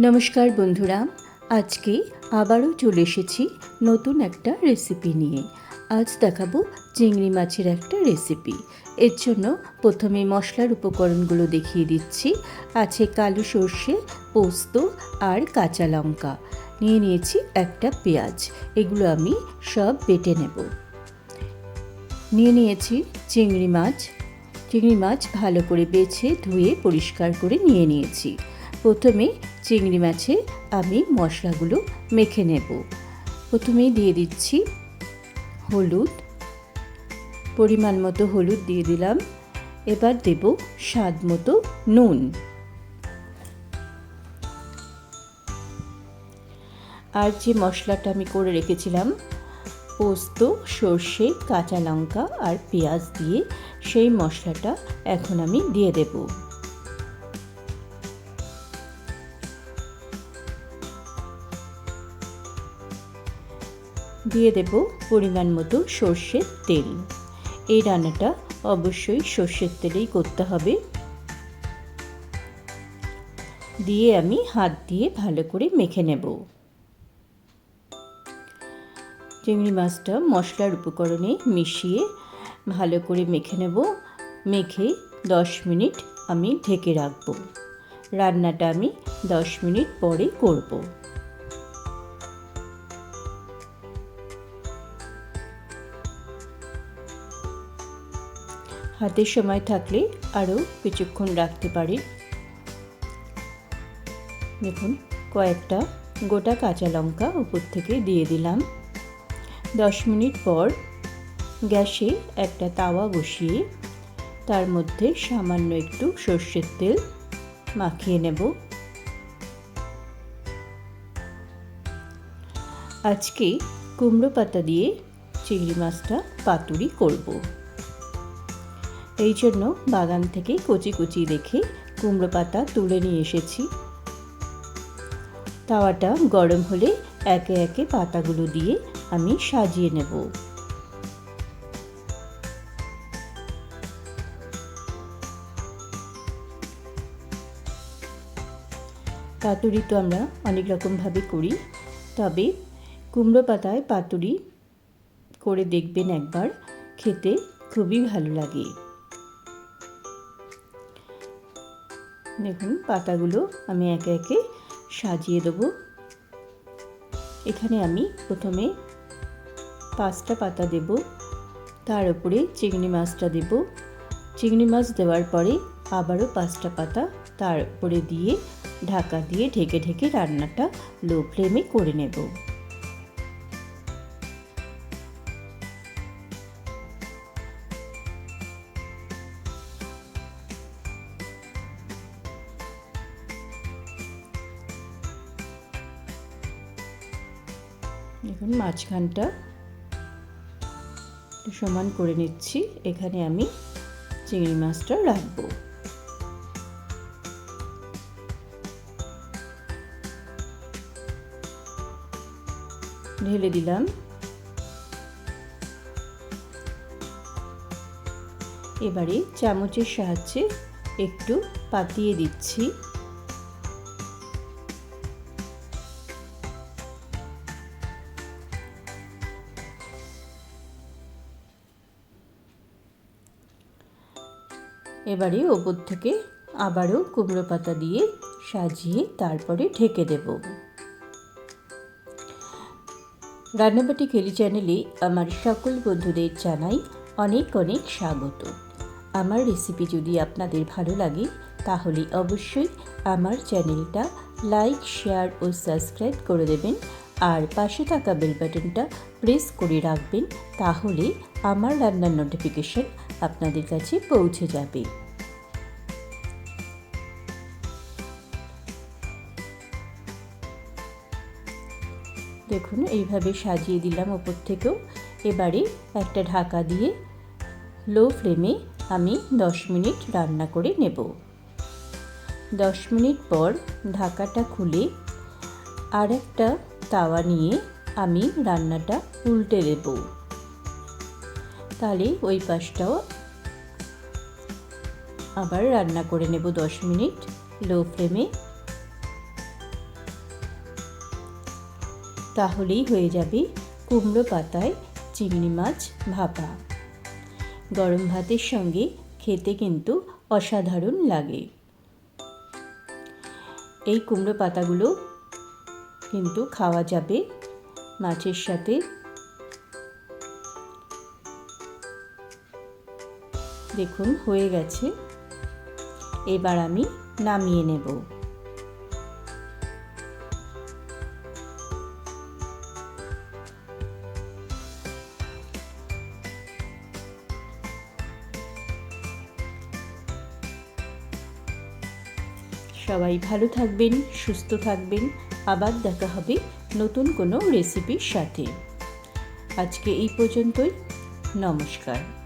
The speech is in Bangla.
নমস্কার বন্ধুরা, আজকে আবারও চলে এসেছি নতুন একটা রেসিপি নিয়ে। আজ দেখাবো চিংড়ি মাছের একটা রেসিপি এর জন্য প্রথমে মশলার উপকরণগুলো দেখিয়ে দিচ্ছি। আছে কালো সর্ষে, পোস্ত আর কাঁচা লঙ্কা। নিয়ে নিয়েছি একটা পেঁয়াজ। এগুলো আমি সব বেটে নেব। নিয়ে নিয়েছি চিংড়ি মাছ। চিংড়ি মাছ ভালো করে বেছে ধুয়ে পরিষ্কার করে নিয়ে নিয়েছি। প্রথমে চিংড়ি মাছে আমি মশলাগুলো মেখে নেব। প্রথমেই দিয়ে দিচ্ছি হলুদ। পরিমাণ মতো হলুদ দিয়ে দিলাম। এবার দেব স্বাদ মতো নুন। আর যে মশলাটা আমি করে রেখেছিলাম, পোস্ত, সর্ষে, কাঁচা লঙ্কা আর পেঁয়াজ দিয়ে, সেই মশলাটা এখন আমি দিয়ে দেবো। দিয়ে দেব পরিমাণ মতো সর্ষের তেল। এই রান্নাটা অবশ্যই সর্ষের তেলেই করতে হবে। দিয়ে আমি হাত দিয়ে ভালো করে মেখে নেব। চিংড়ি মাছটা মশলার উপকরণে মিশিয়ে ভালো করে মেখে নেব। মেখে দশ মিনিট আমি ঢেকে রাখব। রান্নাটা আমি দশ মিনিট পরে করব। হাতে সময় থাকলে আরও কিছুক্ষণ রাখতে পারি। দেখুন, কয়েকটা গোটা কাঁচা লঙ্কা উপর থেকে দিয়ে দিলাম। দশ মিনিট পর গ্যাসে একটা তাওয়া বসিয়ে তার মধ্যে সামান্য একটু সর্ষের তেল মাখিয়ে নেব। আজকে কুমড়ো পাতা দিয়ে চিংড়ি মাছটা পাতুরি করব। এই জন্য বাগান থেকে কচি কচি রেখে কুমড়ো পাতা তুলে নিয়ে এসেছি। তাওয়াটা গরম হলে একে একে পাতাগুলো দিয়ে আমি সাজিয়ে নেব। পাতুরি তো আমরা অনেক রকমভাবে করি, তবে কুমড়ো পাতায় পাতুরি করে দেখবেন একবার, খেতে খুবই ভালো লাগে। দেখুন, পাতাগুলো আমি একে একে সাজিয়ে দেবো। এখানে আমি প্রথমে পাঁচটা পাতা দেব, তার উপরে চিংড়ি মাছটা দেব। চিংড়ি মাছ দেওয়ার পরে আবারও পাঁচটা পাতা তার উপরে দিয়ে ঢাকা দিয়ে ঢেকে ঢেকে রান্নাটা লো ফ্লেমে করে নেব। দেখুন মাঝখানটা সমান করে নিচ্ছি। এখানে আমি চিংড়ি মাছটা রাখব। ঢেলে দিলাম। এবারে চামচের সাহায্যে একটু পাতিয়ে দিচ্ছি। এবারে ওপর থেকে আবারও কুমড়ো পাতা দিয়ে সাজিয়ে তারপরে ঢেকে দেব। রান্নাবাটি খেলি চ্যানেলে আমার সকল বন্ধুদের জানাই অনেক অনেক স্বাগত। আমার রেসিপি যদি আপনাদের ভালো লাগে, তাহলে অবশ্যই আমার চ্যানেলটা লাইক, শেয়ার ও সাবস্ক্রাইব করে দেবেন। আর পাশে থাকা বেল বাটনটা প্রেস করে রাখবেন, তাহলে আমার রান্নার নোটিফিকেশন আপনাদের কাছে পৌঁছে যাবে। দেখুন, এইভাবে সাজিয়ে দিলাম ওপর থেকেও। এবারে একটা ঢাকা দিয়ে লো ফ্লেমে আমি দশ মিনিট রান্না করে নেব। দশ মিনিট পর ঢাকাটা খুলে আর একটা তাওয়া নিয়ে আমি রান্নাটা উল্টে দেব। তাহলে ওই পাশটাও আবার রান্না করে নেব দশ মিনিট লো ফ্লেমে। তাহলেই হয়ে যাবে কুমড়ো পাতায় চিংড়ি মাছ ভাপা। গরম ভাতের সঙ্গে খেতে কিন্তু অসাধারণ লাগে। এই কুমড়ো পাতাগুলো কিন্তু খাওয়া যাবে মাছের সাথে দেখুন, হয়ে গেছে। এবার আমি নামিয়ে নেব। সবাই ভালো থাকবেন, সুস্থ থাকবেন। আবার দেখা হবে নতুন কোনো রেসিপির সাথে। আজকে এই পর্যন্তই। নমস্কার।